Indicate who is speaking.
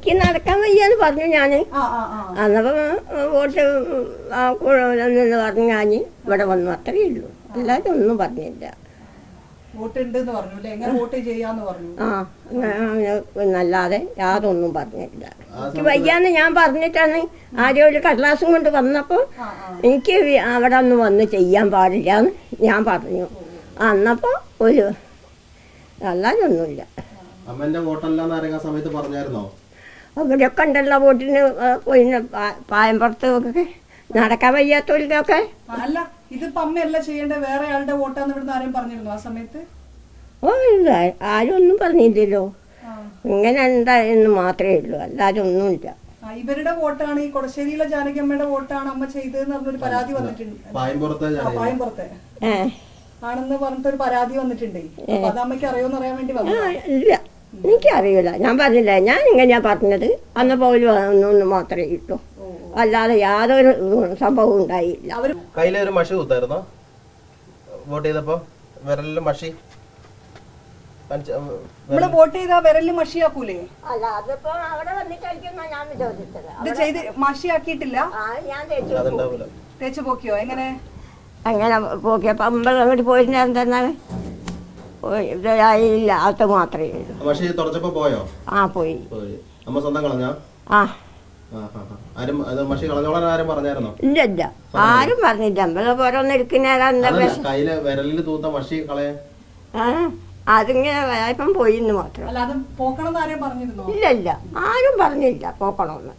Speaker 1: എനിക്ക് നടക്കാൻ വയ്യാന്ന് പറഞ്ഞു ഞാൻ
Speaker 2: ആ
Speaker 1: അന്നപ്പം വോട്ട് കുഴപ്പമില്ലെന്ന് പറഞ്ഞു ഞാൻ ഇവിടെ വന്നു അത്രയേ ഉള്ളൂ. അല്ലാതെ ഒന്നും പറഞ്ഞില്ല. എന്നല്ലാതെ യാതൊന്നും പറഞ്ഞില്ല. എനിക്ക് വയ്യാന്ന് ഞാൻ പറഞ്ഞിട്ടാണ് ആരോ ഒരു കടലാസും കൊണ്ട് വന്നപ്പോൾ
Speaker 2: ആ
Speaker 1: എനിക്ക് അവിടെ ഒന്ന് വന്ന് ചെയ്യാൻ പാടില്ല എന്ന് ഞാൻ പറഞ്ഞു. അന്നപ്പോൾ ഒരു അല്ലാതെ ഒന്നുമില്ല.
Speaker 3: അമ്മന്റെ വോട്ടല്ലാന്ന് ആരെങ്കിലും ആ സമയത്ത് പറഞ്ഞായിരുന്നോ?
Speaker 1: അവരൊക്കെ ഉണ്ടല്ലോ വോട്ടിന് പിന്നെ പായമ്പുറത്തൊക്കെ. നടക്കാൻ
Speaker 2: വയ്യാത്തൊക്കെ അല്ല ഇതിപ്പോ അമ്മയല്ല ചെയ്യേണ്ട? വേറെ ആളുടെ വോട്ടാന്ന് ഇവിടുന്ന് ആരും പറഞ്ഞിരുന്നു ആ സമയത്ത്?
Speaker 1: ഓ ഇല്ല. ആരും ഒന്നും പറഞ്ഞില്ലല്ലോ. ഇങ്ങനെ എന്താന്ന് മാത്രമേ ഉള്ളൂ. അല്ലാതെ ഒന്നുമില്ല.
Speaker 2: ആ, ഇവരുടെ വോട്ടാണ് ഈ കൊടശ്ശേരിയിലെ ജാനകിയമ്മയുടെ വോട്ടാണ് അമ്മ ചെയ്തതെന്ന് പറഞ്ഞൊരു പരാതി വന്നിട്ടുണ്ട്. പായംപുറത്തെ ആണെന്ന് പറഞ്ഞിട്ട് ഒരു പരാതി വന്നിട്ടുണ്ട്. അത് അമ്മയ്ക്ക് അറിയോന്ന് അറിയാൻ വേണ്ടി വന്നു
Speaker 1: ഇല്ല. എനിക്കറിയില്ല. ഞാൻ പറഞ്ഞില്ല? ഞാൻ ഇങ്ങനെയാ പറഞ്ഞത്. അന്ന് പോലും ഒന്നും മാത്രമേ കിട്ടൂ അല്ലാതെ യാതൊരു സംഭവം ഉണ്ടായില്ല.
Speaker 2: അവർ
Speaker 3: കയ്യിലെ ഒരു മഷി കുത്തായിരുന്നോ? വോട്ട് ചെയ്തപ്പോ? വിരലിൽ മഷി?
Speaker 2: നമ്മൾ വോട്ട് ചെയ്താ വിരലിൽ മഷിയാക്കൂലേ?
Speaker 1: അല്ല അതിപ്പോ അവിടെ വന്നിട്ടായിരിക്കും ഞാൻ
Speaker 2: ഇത് ചെയ്ത് മഷിയാക്കിയിട്ടില്ല?
Speaker 1: തേച്ചു
Speaker 2: പോക്കിയോ? എങ്ങനെ?
Speaker 1: അങ്ങനെ പോക്കിയപ്പോ അമ്പലം അങ്ങോട്ട് പോയിരുന്ന എന്തെന്നാണ് ഇതായില്ല അത് മാത്രമേ ഉള്ളൂ.
Speaker 3: മഷി തുടച്ചപ്പോ പോയോ?
Speaker 1: ആ പോയി.
Speaker 3: പോയി. അമ്മ സ്വന്തം കളഞ്ഞാ?
Speaker 1: ആ.
Speaker 3: ആ, ആ, ആ. ആരും അത് കളഞ്ഞോളാൻ ആരും പറഞ്ഞായിരുന്നോ?
Speaker 1: ഇല്ല ഇല്ല. ആരും പറഞ്ഞില്ല. നമ്മൾ ഓരോന്ന് എടുക്കുന്നേരാ എന്താ അതിങ്ങനെ ഇപ്പം പോയിന്ന് മാത്രം.
Speaker 2: അല്ല അത് പോക്കണം എന്ന് ആരെയും പറഞ്ഞിരുന്നോ?
Speaker 1: ഇല്ല ഇല്ല. ആരും പറഞ്ഞില്ല പോക്കണമെന്ന്.